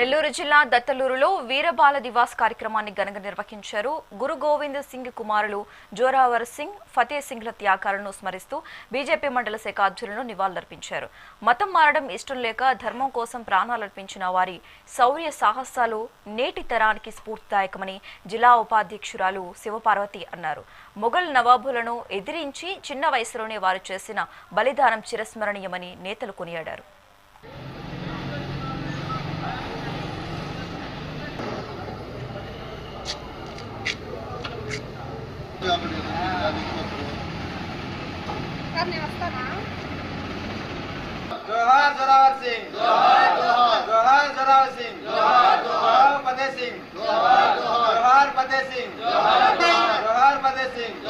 నెల్లూరు జిల్లా దత్తలూరులో వీరబాల దివాస్ కార్యక్రమాన్ని ఘనంగా నిర్వహించారు. గురు గోవింద్ సింగ్ కుమారులు జోరావర్ సింగ్ ఫతే సింగ్ల త్యాగాలను స్మరిస్తూ బీజేపీ మండల శాఖ ఆధ్వర్యంలో నివాళులర్పించారు. మతం మారడం ఇష్టం లేక ధర్మం కోసం ప్రాణాలర్పించిన వారి శౌర్య సాహసాలు నేటి తరానికి స్ఫూర్తిదాయకమని జిల్లా ఉపాధ్యక్షురాలు శివపార్వతి అన్నారు. మొఘల్ నవాబులను ఎదిరించి చిన్న వయసులోనే వారు చేసిన బలిదానం చిరస్మరణీయమని నేతలు కొనియాడారు. సార్ నేను సింగ్.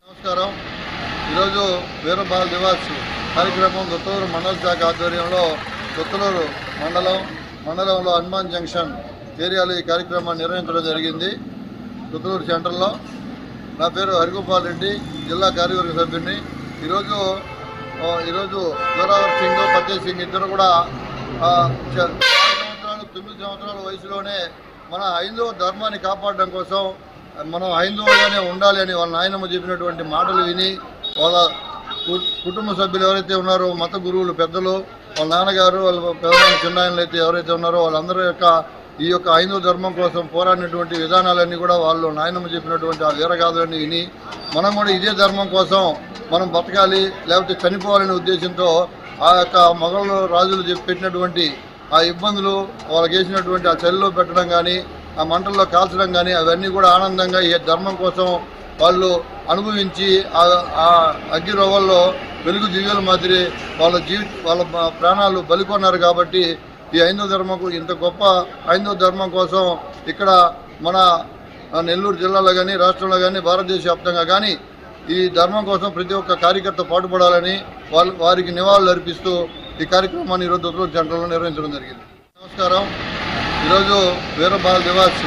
నమస్కారం. ఈరోజు దివాస్ కార్యక్రమం దొత్తలూరు మండల శాఖ ఆధ్వర్యంలో దొత్తలూరు మండలం మండలంలో హనుమాన్ జంక్షన్ ఏరియాలో ఈ కార్యక్రమాన్ని నిర్వహించడం జరిగింది. రుద్రూరు సెంటర్లో నా పేరు హరిగోపాల్ రెడ్డి జిల్లా కార్యవర్గ సభ్యుడిని. ఈరోజు ఈరోజు జోరావర్ సింగ్ ఫతేహ్ సింగ్ ఇద్దరు కూడా సంవత్సరాలు తొమ్మిది సంవత్సరాల వయసులోనే మన హైందవ ధర్మాన్ని కాపాడడం కోసం మనం హైందవులుగానే ఉండాలి అని వాళ్ళ నాయనమ్మ చెప్పినటువంటి మాటలు విని వాళ్ళ కుటుంబ సభ్యులు ఎవరైతే ఉన్నారో మత గురువులు పెద్దలు వాళ్ళ నాన్నగారు వాళ్ళ పెద్ద చిన్నాయనలు అయితే ఎవరైతే ఉన్నారో వాళ్ళందరి యొక్క ఈ యొక్క హైందవ ధర్మం కోసం పోరాడినటువంటి విధానాలన్నీ కూడా వాళ్ళు నాయనమ్మ చెప్పినటువంటి ఆ వీరగాథలన్నీ విని మనం కూడా ఇదే ధర్మం కోసం మనం బతకాలి లేకపోతే చనిపోవాలనే ఉద్దేశంతో ఆ యొక్క మొఘలు రాజులు పెట్టినటువంటి ఆ ఇబ్బందులు వాళ్ళకి వేసినటువంటి ఆ చలిలో పెట్టడం కానీ ఆ మంటల్లో కాల్చడం కానీ అవన్నీ కూడా ఆనందంగా ఈ ధర్మం కోసం వాళ్ళు అనుభవించి ఆ- అగ్గి రవ్వల్లో వెలుగు దివ్యల మాదిరి వాళ్ళ జీవి వాళ్ళ ప్రాణాలు బలికొన్నారు కాబట్టి ఈ హైందవ ధర్మం ఇంత గొప్ప హైందవ ధర్మం కోసం ఇక్కడ మన నెల్లూరు జిల్లాలో కానీ రాష్ట్రంలో కానీ భారతదేశ వ్యాప్తంగా కానీ ఈ ధర్మం కోసం ప్రతి ఒక్క కార్యకర్త పాటుపడాలని వాళ్ళు వారికి నివాళులు అర్పిస్తూ ఈ కార్యక్రమాన్ని ఈరోజు ఉత్తర సెంటర్లో నిర్వహించడం జరిగింది. నమస్కారం. ఈరోజు వీరబాల దివాస్.